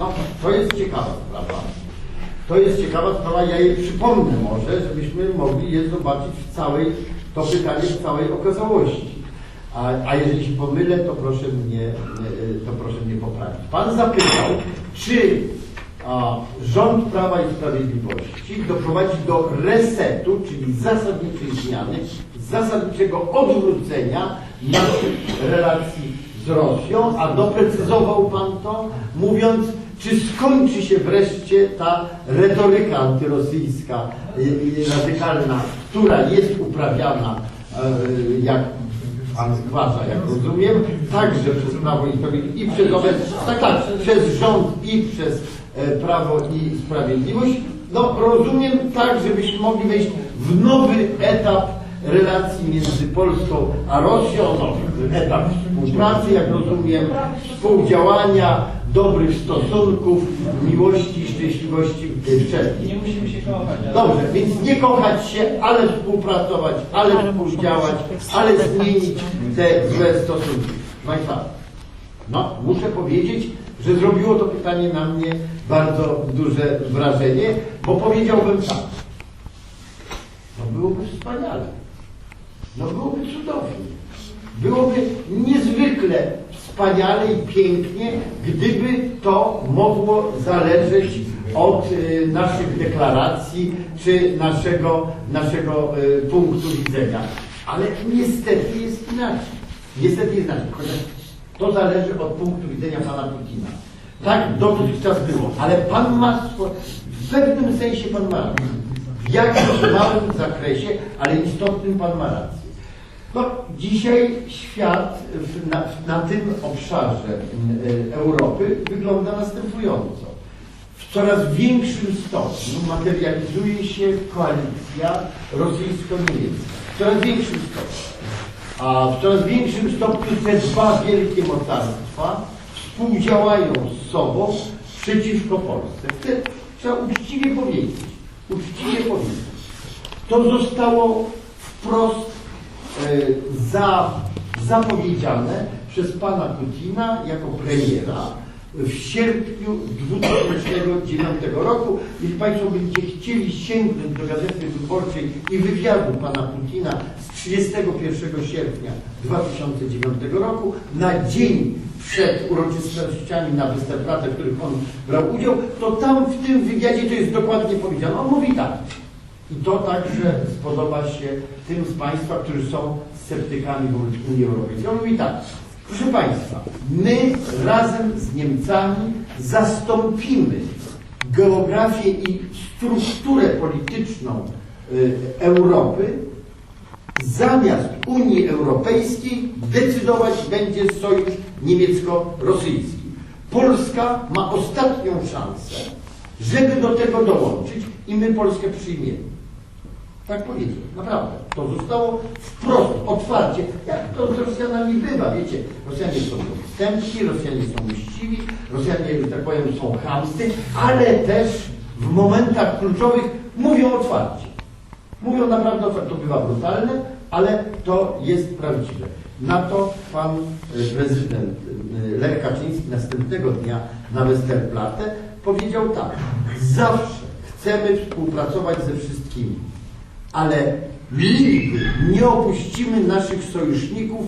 No, to jest ciekawa sprawa. To jest ciekawa sprawa, ja jej przypomnę może, żebyśmy mogli je zobaczyć w całej, to pytanie w całej okazałości. A, a jeżeli się pomylę, to proszę mnie, e, to proszę mnie poprawić. Pan zapytał, czy a, rząd Prawa i Sprawiedliwości doprowadzi do resetu, czyli zasadniczej zmiany, zasadniczego odwrócenia naszych relacji z Rosją, a doprecyzował Pan to, mówiąc, czy skończy się wreszcie ta retoryka antyrosyjska, radykalna, która jest uprawiana, y, jak Pan zgłasza, jak rozumiem, także przez Prawo i Sprawiedliwość i przez obecność, tak, tak, przez rząd i przez e, Prawo i Sprawiedliwość. No rozumiem tak, żebyśmy mogli wejść w nowy etap relacji między Polską a Rosją, nowy etap współpracy, jak rozumiem, współdziałania, dobrych stosunków, miłości, szczęśliwości wszelkich. Nie musimy się kochać. ale- Dobrze, więc nie kochać się, ale współpracować, ale współdziałać, ale zmienić te złe stosunki. Proszę Państwa, no, muszę powiedzieć, że zrobiło to pytanie na mnie bardzo duże wrażenie, bo powiedziałbym tak. No byłoby wspaniale. No byłoby cudownie. Byłoby niezwykle wspaniale i pięknie, gdyby to mogło zależeć od y, naszych deklaracji czy naszego, naszego y, punktu widzenia. Ale niestety jest inaczej. Niestety jest inaczej. Chociaż to zależy od punktu widzenia pana Putina. Tak dotychczas było, ale pan ma w pewnym sensie pan ma rację. W jakimś małym zakresie, ale istotnym pan ma rację. No, dzisiaj świat w, na, na tym obszarze y, Europy wygląda następująco. W coraz większym stopniu materializuje się koalicja rosyjsko-niemiecka. W coraz większym stopniu. A w coraz większym stopniu te dwa wielkie mocarstwa współdziałają z sobą przeciwko Polsce. Chcę, trzeba uczciwie powiedzieć. Uczciwie powiedzieć. To zostało wprost e, za, zapowiedziane przez pana Putina jako premiera w sierpniu 2009 roku. Jeśli Państwo będziecie chcieli sięgnąć do Gazety Wyborczej i wywiadu pana Putina z 31 sierpnia 2009 roku, na dzień przed uroczystościami na Westerplatte, w których on brał udział, to tam w tym wywiadzie to jest dokładnie powiedziane. On mówi tak. I to także spodoba się tym z Państwa, którzy są sceptykami wobec Unii Europejskiej. On mówi tak, proszę Państwa, my razem z Niemcami zastąpimy geografię i strukturę polityczną y, Europy, zamiast Unii Europejskiej decydować będzie sojusz niemiecko-rosyjski. Polska ma ostatnią szansę, żeby do tego dołączyć i my Polskę przyjmiemy. Tak powiedział, naprawdę. To zostało wprost, otwarcie, jak to z Rosjanami bywa, wiecie. Rosjanie są podstępni, Rosjanie są uczciwi, Rosjanie, że tak powiem, są chamsty, ale też w momentach kluczowych mówią otwarcie. Mówią naprawdę otwarcie. To bywa brutalne, ale to jest prawdziwe. Na to pan e, prezydent e, Lech Kaczyński następnego dnia na Westerplatte powiedział tak. Zawsze chcemy współpracować ze wszystkimi ale nigdy nie opuścimy naszych sojuszników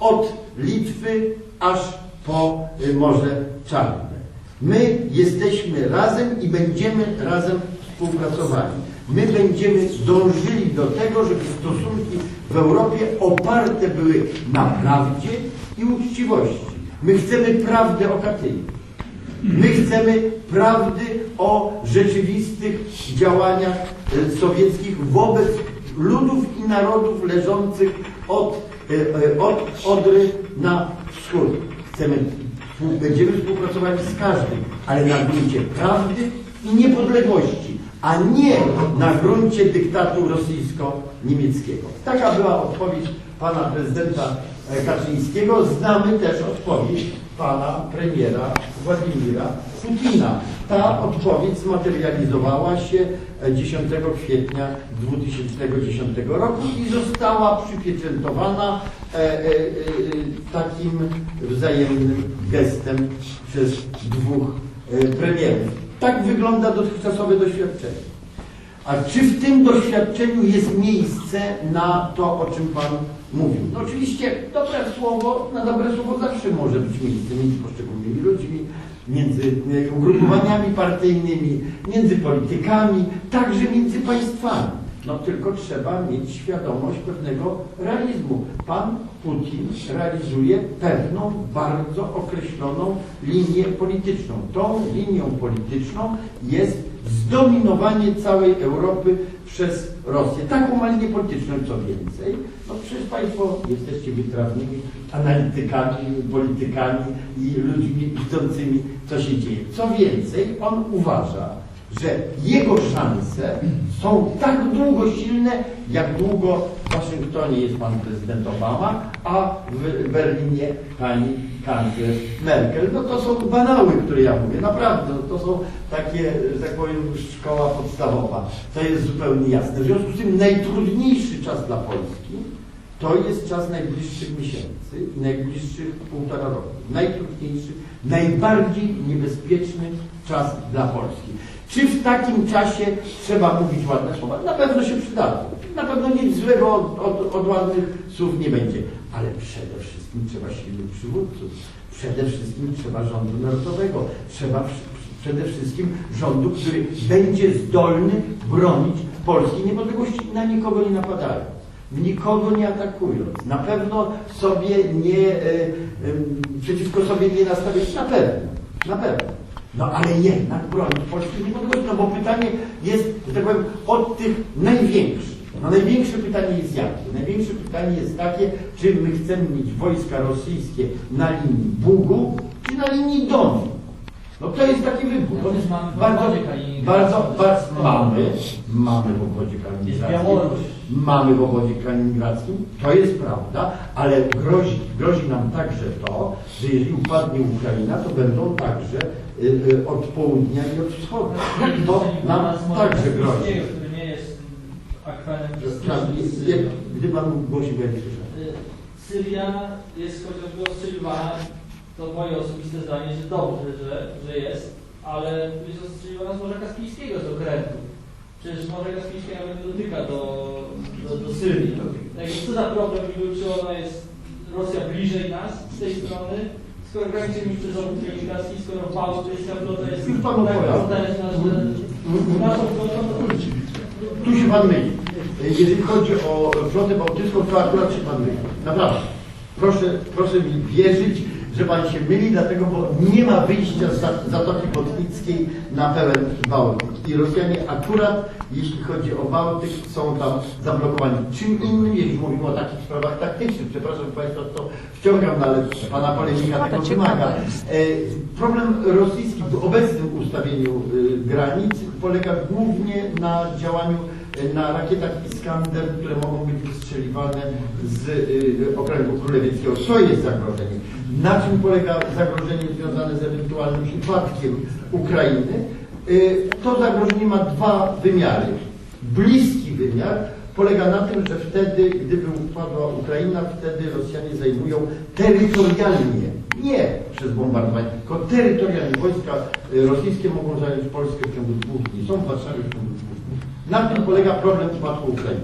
od Litwy aż po y, Morze Czarne. My jesteśmy razem i będziemy razem współpracowali. My będziemy dążyli do tego, żeby stosunki w Europie oparte były na prawdzie i uczciwości. My chcemy prawdy o Katyniu. My chcemy prawdy o rzeczywistych działaniach sowieckich wobec ludów i narodów leżących od, e, e, od Odry na wschód. Chcemy, będziemy współpracowali z każdym, ale na gruncie prawdy i niepodległości, a nie na gruncie dyktatu rosyjsko-niemieckiego. Taka była odpowiedź pana prezydenta e, Kaczyńskiego. Znamy też odpowiedź pana premiera Władimira Putina. Ta odpowiedź zmaterializowała się e, 10 kwietnia 2010 roku i została przypieczętowana e, e, e, takim wzajemnym gestem przez dwóch e, premierów. Tak wygląda dotychczasowe doświadczenie. A czy w tym doświadczeniu jest miejsce na to, o czym Pan mówił? No oczywiście dobre słowo, na dobre słowo zawsze może być miejsce między poszczególnymi ludźmi, między ugrupowaniami partyjnymi, między politykami, także między państwami. No tylko trzeba mieć świadomość pewnego realizmu. Pan Putin realizuje pewną, bardzo określoną linię polityczną. Tą linią polityczną jest zdominowanie całej Europy przez Rosję. Taką ma polityczną, co więcej. No przecież Państwo jesteście wytrawnymi analitykami, politykami i ludźmi widzącymi, co się dzieje. Co więcej, on uważa, że jego szanse są tak długo silne, jak długo w Waszyngtonie jest pan prezydent Obama, a w Berlinie pani kanclerz Merkel. No to są banały, które ja mówię. Naprawdę, no to są takie, że tak powiem, szkoła podstawowa. To jest zupełnie jasne. W związku z tym najtrudniejszy czas dla Polski to jest czas najbliższych miesięcy i najbliższych półtora roku. Najtrudniejszy, najbardziej niebezpieczny czas dla Polski. Czy w takim czasie trzeba mówić ładne słowa? Na pewno się przydadzą. Na pewno nic złego od, od, od ładnych słów nie będzie. Ale przede wszystkim trzeba silnych przywódców. Przede wszystkim trzeba rządu narodowego. Trzeba przede wszystkim rządu, który będzie zdolny bronić polskiej niepodległości na nikogo nie napadając nikogo nie atakując, na pewno sobie nie, e, przeciwko sobie nie nastawiać, na pewno, na pewno. No ale jednak bronić polskiej niepodległości, no bo pytanie jest, że tak powiem, od tych największych. No największe pytanie jest jakie? Największe pytanie jest takie, czy my chcemy mieć wojska rosyjskie na linii Bugu, czy na linii Donu. No to jest taki wybór. Też mamy bardzo, kaliningradzkim. bardzo, bardzo, mamy, mamy w obwodzie kaliningradzkim. Mamy w obwodzie kaliningradzkim, to jest prawda, ale grozi, grozi nam także to, że jeżeli upadnie Ukraina, to będą także y, y, od południa i od wschodu. To nam także grozi. nie jest Gdy Pan głosi, będzie słyszał. Syria jest chociażby ostrzeliwana, to moje osobiste zdanie, że dobrze, że, że jest, ale jest ostrzeliwana z Morza Kaspijskiego, z okrętu. Przecież Morze Kaspijskie nawet nie dotyka do, do, do Syrii. Tak co za problem by czy ona jest Rosja bliżej nas z tej strony, skoro graniczymy już przez obwód kaliningradzki, skoro Bałtycka flota jest Już panu tak potężna, że naszą flotą Tu się Pan myli. Jeżeli chodzi o flotę bałtycką, to akurat się Pan myli. Naprawdę. Proszę, proszę mi wierzyć, że Pan się myli, dlatego, bo nie ma wyjścia z Za- Zatoki Botnickiej na pełen Bałtyk. I Rosjanie akurat, jeśli chodzi o Bałtyk, są tam zablokowani. Czym innym, jeśli mówimy o takich sprawach taktycznych, przepraszam Państwa, to wciągam, no ale Pana polemika tego wymaga. E, Problem rosyjski w obecnym ustawieniu y, granic polega głównie na działaniu na rakietach Iskander, które mogą być wystrzeliwane z y, okręgu królewickiego. To jest zagrożenie. Na czym polega zagrożenie związane z ewentualnym upadkiem Ukrainy? Y, To zagrożenie ma dwa wymiary. Bliski wymiar polega na tym, że wtedy, gdyby upadła Ukraina, wtedy Rosjanie zajmują terytorialnie, nie przez bombardowanie, tylko terytorialnie. Wojska y, rosyjskie mogą zająć Polskę w ciągu dwóch dni. Są w Warszawie w ciągu. Na tym polega problem upadku Ukrainy.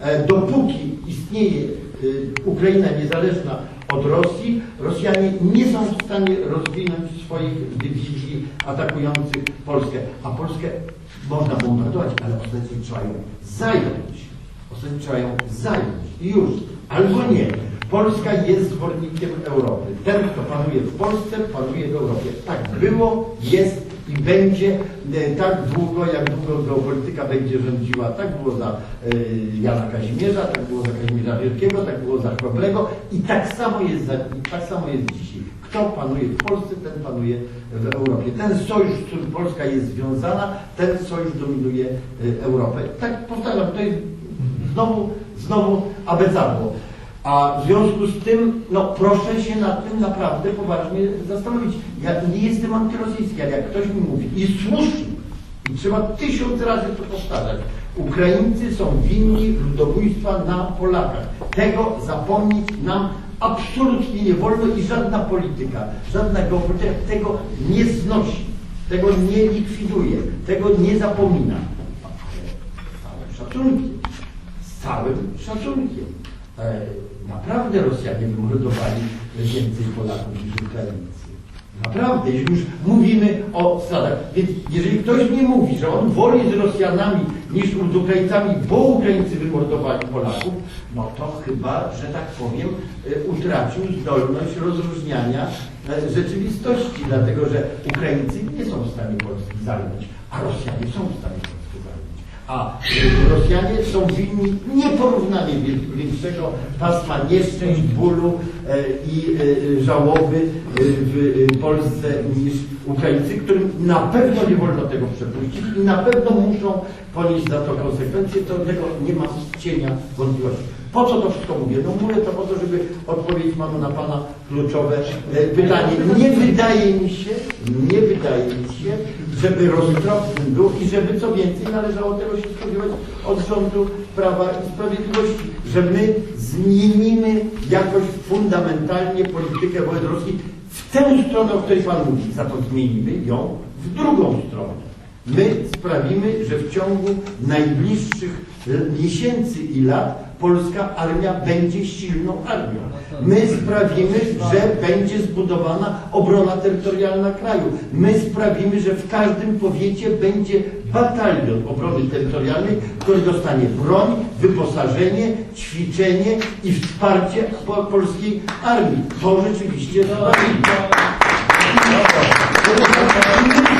E, Dopóki istnieje y, Ukraina niezależna od Rosji, Rosjanie nie są w stanie rozwinąć swoich dywizji atakujących Polskę. A Polskę można bombardować, ale ostatecznie trzeba ją zająć. Ostatecznie trzeba ją zająć. I już. Albo nie. Polska jest zwornikiem Europy. Ten, kto panuje w Polsce, panuje w Europie. Tak było, jest i będzie e, tak długo, jak długo geopolityka będzie rządziła. Tak było za e, Jana Kazimierza, tak było za Kazimierza Wielkiego, tak było za Chrobrego i tak samo jest, za, tak samo jest dzisiaj. Kto panuje w Polsce, ten panuje w Europie. Ten sojusz, z którym Polska jest związana, ten sojusz dominuje e, Europę. Tak powtarzam, to jest znowu, znowu abecadło. A w związku z tym, no proszę się nad tym naprawdę poważnie zastanowić. Ja nie jestem antyrosyjski, ale jak ktoś mi mówi, i słusznie, i trzeba tysiąc razy to powtarzać, Ukraińcy są winni ludobójstwa na Polakach. Tego zapomnieć nam absolutnie nie wolno i żadna polityka, żadna geopolityka tego nie znosi. tego nie likwiduje, tego nie zapomina. Z całym szacunkiem, z całym szacunkiem. E, naprawdę Rosjanie wymordowali więcej Polaków niż Ukraińcy. Naprawdę, jeśli już mówimy o stratach. Więc jeżeli ktoś mi mówi, że on woli z Rosjanami niż z Ukraińcami, bo Ukraińcy wymordowali Polaków, no to chyba, że tak powiem, e, utracił zdolność rozróżniania e, rzeczywistości, dlatego że Ukraińcy nie są w stanie Polski zająć, a Rosjanie są w stanie. A Rosjanie są winni nieporównanie większego pasma nieszczęść, bólu e, i e, żałoby e, w Polsce niż Ukraińcy, którym na pewno nie wolno tego przepuścić i na pewno muszą ponieść za to konsekwencje, to tego nie ma cienia wątpliwości. Po co to wszystko mówię? No mówię to po to, żeby odpowiedzieć panu na pana kluczowe e, pytanie. Nie wydaje mi się, nie wydaje mi się, żeby roztropny był i żeby co więcej należało tego się spodziewać od rządu Prawa i Sprawiedliwości, że my zmienimy jakoś fundamentalnie politykę wobec Rosji w tę stronę, o której pan mówi. Za to zmienimy ją w drugą stronę. My sprawimy, że w ciągu najbliższych miesięcy i lat polska armia będzie silną armią. My sprawimy, że będzie zbudowana obrona terytorialna kraju. My sprawimy, że w każdym powiecie będzie batalion obrony terytorialnej, który dostanie broń, wyposażenie, ćwiczenie i wsparcie po polskiej armii. To rzeczywiście sprawimy.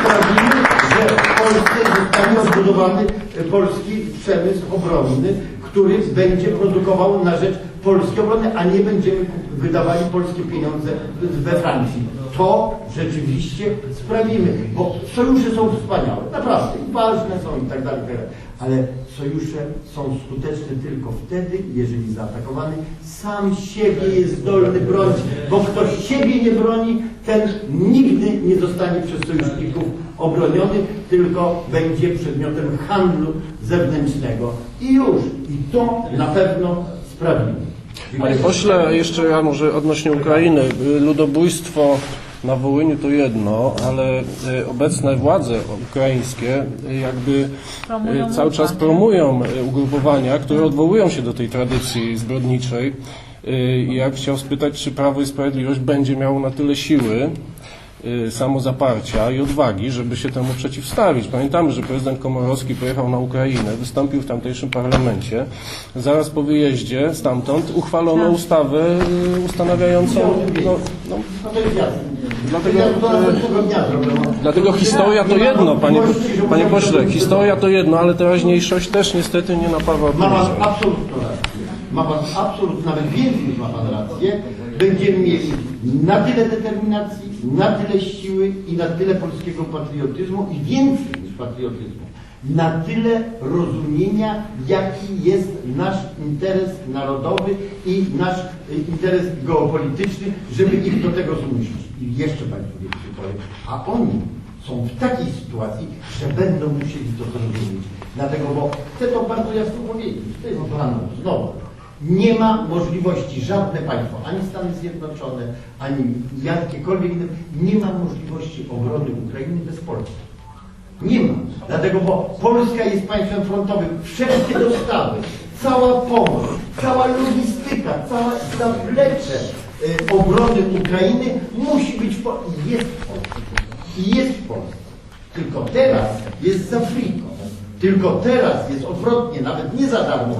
Sprawimy, że w Polsce zostanie zbudowany polski przemysł obronny, który będzie produkował na rzecz polskiej obrony, a nie będziemy wydawali polskie pieniądze we Francji. To rzeczywiście sprawimy, bo sojusze są wspaniałe, naprawdę, i ważne są i tak dalej, tak dalej. ale sojusze są skuteczne tylko wtedy, jeżeli zaatakowany sam siebie jest zdolny bronić, bo kto siebie nie broni, ten nigdy nie zostanie przez sojuszników obroniony, tylko będzie przedmiotem handlu zewnętrznego. I już, i to na pewno sprawimy. Panie pośle, jeszcze ja może odnośnie Ukrainy. Ludobójstwo na Wołyniu to jedno, ale y, obecne władze ukraińskie y, jakby Promują y, cały czas promują ugrupowania, które odwołują się do tej tradycji zbrodniczej. I ja bym chciał spytać, czy Prawo i Sprawiedliwość będzie miało na tyle siły, samozaparcia i odwagi, żeby się temu przeciwstawić. Pamiętamy, że prezydent Komorowski pojechał na Ukrainę, wystąpił w tamtejszym parlamencie. Zaraz po wyjeździe stamtąd uchwalono ustawę y, ustanawiającą. No, no. Dlatego, zrobię. dlatego historia to jedno, panie, panie pośle, historia to jedno, ale teraźniejszość też niestety nie napawa Ma pan optymizmem. absolutną rację. Ma pan absolutnie, nawet więcej niż ma pan rację. Będziemy mieli na tyle determinacji, na tyle siły i na tyle polskiego patriotyzmu i więcej niż patriotyzmu. Na tyle rozumienia, jaki jest nasz interes narodowy i nasz y, interes geopolityczny, żeby ich do tego zmusić. I jeszcze Państwu więcej powiem. A oni są w takiej sytuacji, że będą musieli to zrozumieć. Dlatego, bo chcę to bardzo jasno powiedzieć, to jest planu, znowu. Nie ma możliwości, żadne państwo, ani Stany Zjednoczone, ani jakiekolwiek inne, nie ma możliwości obrony Ukrainy bez Polski. Nie ma. Dlatego, bo Polska jest państwem frontowym. Wszelkie dostawy, cała pomoc, cała logistyka, całe zaplecze y, obrony Ukrainy musi być w Polsce. Jest w Polsce. I jest w Polsce. Tylko teraz jest z Afryką. Tylko teraz jest odwrotnie, nawet nie za darmo.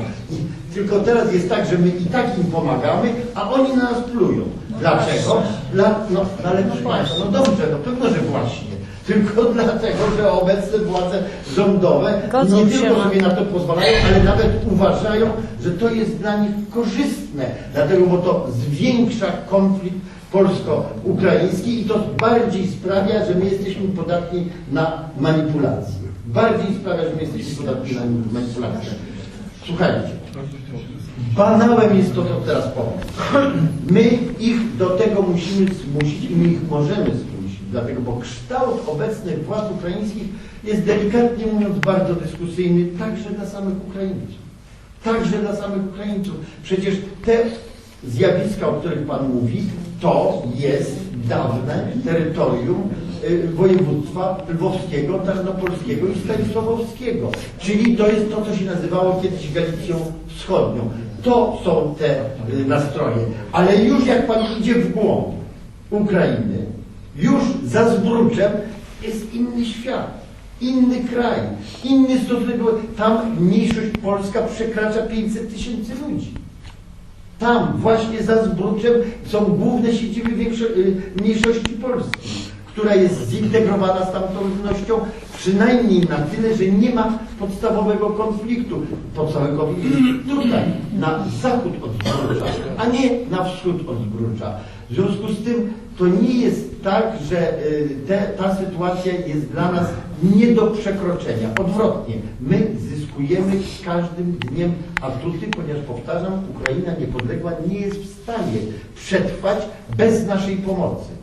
Tylko teraz jest tak, że my i tak im pomagamy, a oni na nas plują. Dlaczego? Dla, no, no ale proszę Państwa, no dobrze, no pewno, że właśnie. Tylko dlatego, że obecne władze rządowe Godzą nie tylko sobie na to pozwalają, ale nawet uważają, że to jest dla nich korzystne. Dlatego, bo to zwiększa konflikt polsko-ukraiński i to bardziej sprawia, że my jesteśmy podatni na manipulacje. Bardziej sprawia, że my jesteśmy podatni na manipulacje. Słuchajcie, banałem jest to, co teraz powiem. My ich do tego musimy zmusić i my ich możemy zmusić, dlatego, bo kształt obecnych władz ukraińskich jest delikatnie mówiąc bardzo dyskusyjny także dla samych Ukraińców. Także dla samych Ukraińców. Przecież te zjawiska, o których Pan mówi, to jest dawne terytorium województwa lwowskiego, tarnopolskiego i stanisławowskiego. Czyli to jest to, co się nazywało kiedyś Galicją Wschodnią. To są te y, nastroje. Ale już jak pan idzie w głąb Ukrainy, już za Zbruczem jest inny świat. Inny kraj, inny stosunek. Tam mniejszość polska przekracza 500 tysięcy ludzi. Tam właśnie za Zbruczem są główne siedziby większo- y, mniejszości polskiej, która jest zintegrowana z tamtą ludnością przynajmniej na tyle, że nie ma podstawowego konfliktu. Podstawowy konflikt jest tutaj, na zachód od Zbrucza, a nie na wschód od Zbrucza. W związku z tym to nie jest tak, że y, te, ta sytuacja jest dla nas nie do przekroczenia. Odwrotnie, my zyskujemy z każdym dniem atuty, ponieważ powtarzam, Ukraina niepodległa nie jest w stanie przetrwać bez naszej pomocy.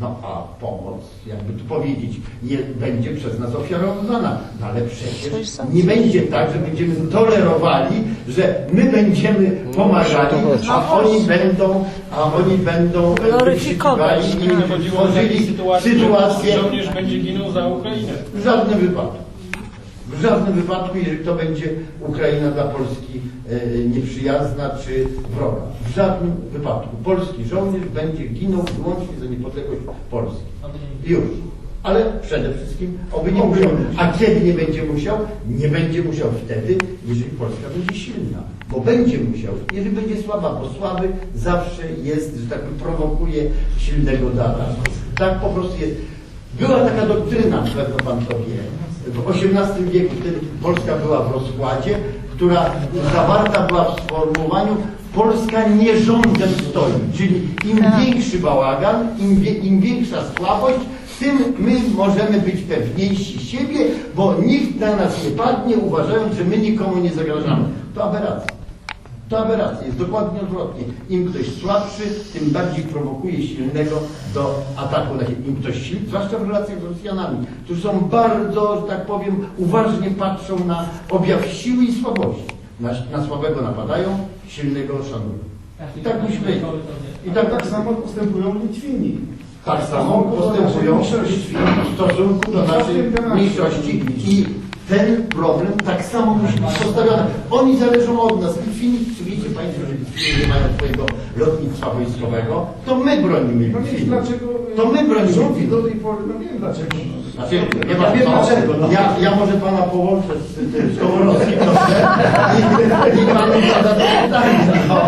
No a pomoc, jakby tu powiedzieć, nie będzie przez nas ofiarowana. No ale przecież nie będzie tak, że będziemy tolerowali, że my będziemy pomagali, a oni będą, a oni będą Gloryfikować. i tworzyli sytuację, żołnierz będzie ginął za Ukrainę. w żadnym wypadku. W żadnym wypadku, jeżeli to będzie Ukraina dla Polski e, nieprzyjazna czy wroga. W żadnym wypadku. Polski żołnierz będzie ginął wyłącznie za niepodległość Polski. Już. Ale przede wszystkim oby nie musiał. A kiedy nie będzie musiał? Nie będzie musiał wtedy, jeżeli Polska będzie silna. Bo będzie musiał, jeżeli będzie słaba, bo słaby zawsze jest, że tak prowokuje silnego do ataku. Tak po prostu jest. Była taka doktryna, pewno pan to wie, w XVIII wieku, wtedy Polska była w rozkładzie, która zawarta była w sformułowaniu Polska nie rządem stoi, czyli im większy bałagan, im, wie, im większa słabość, tym my możemy być pewniejsi siebie, bo nikt na nas nie padnie, uważając, że my nikomu nie zagrażamy. To aberracja. To aberracja, jest dokładnie odwrotnie. Im ktoś słabszy, tym bardziej prowokuje silnego do ataku na siebie. Im ktoś silny, zwłaszcza w relacjach z Rosjanami, którzy są bardzo, że tak powiem, uważnie patrzą na objaw siły i słabości. Na, na słabego napadają, silnego szanują. I tak musi być. I tak, Tak samo postępują Litwini. tak samo postępują w stosunku do naszej mniejszości i ten problem tak samo musi być postawiony. Oni zależą od nas. Litwini, czy wiecie Państwo, że Litwini nie mają swojego lotnictwa wojskowego, to my bronimy No Litwini. dlaczego To my bronimy Litwini. do tej pory, no wiem dlaczego. Znaczy, nie ma wiem dlaczego, no. Ja, ja może pana połączę z tym z Komorowskim proszę i, i panu zada to pytanie. No.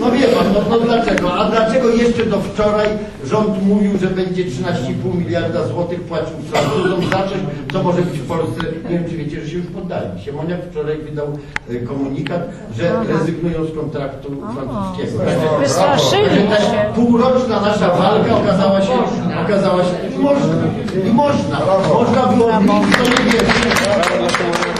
no wie pan, no, no dlaczego? A dlaczego jeszcze do wczoraj rząd mówił, że będzie 13,5 miliarda złotych płacił Francuzom za coś, co może być w Polsce? Nie wiem, czy wiecie, że się już poddali. Siemoniak wczoraj wydał e, komunikat, że rezygnują z kontraktu francuskiego. Wystraszyli ta się. Półroczna nasza walka okazała się, okazała się, i można, i można, można było, nikt to nie wierzył.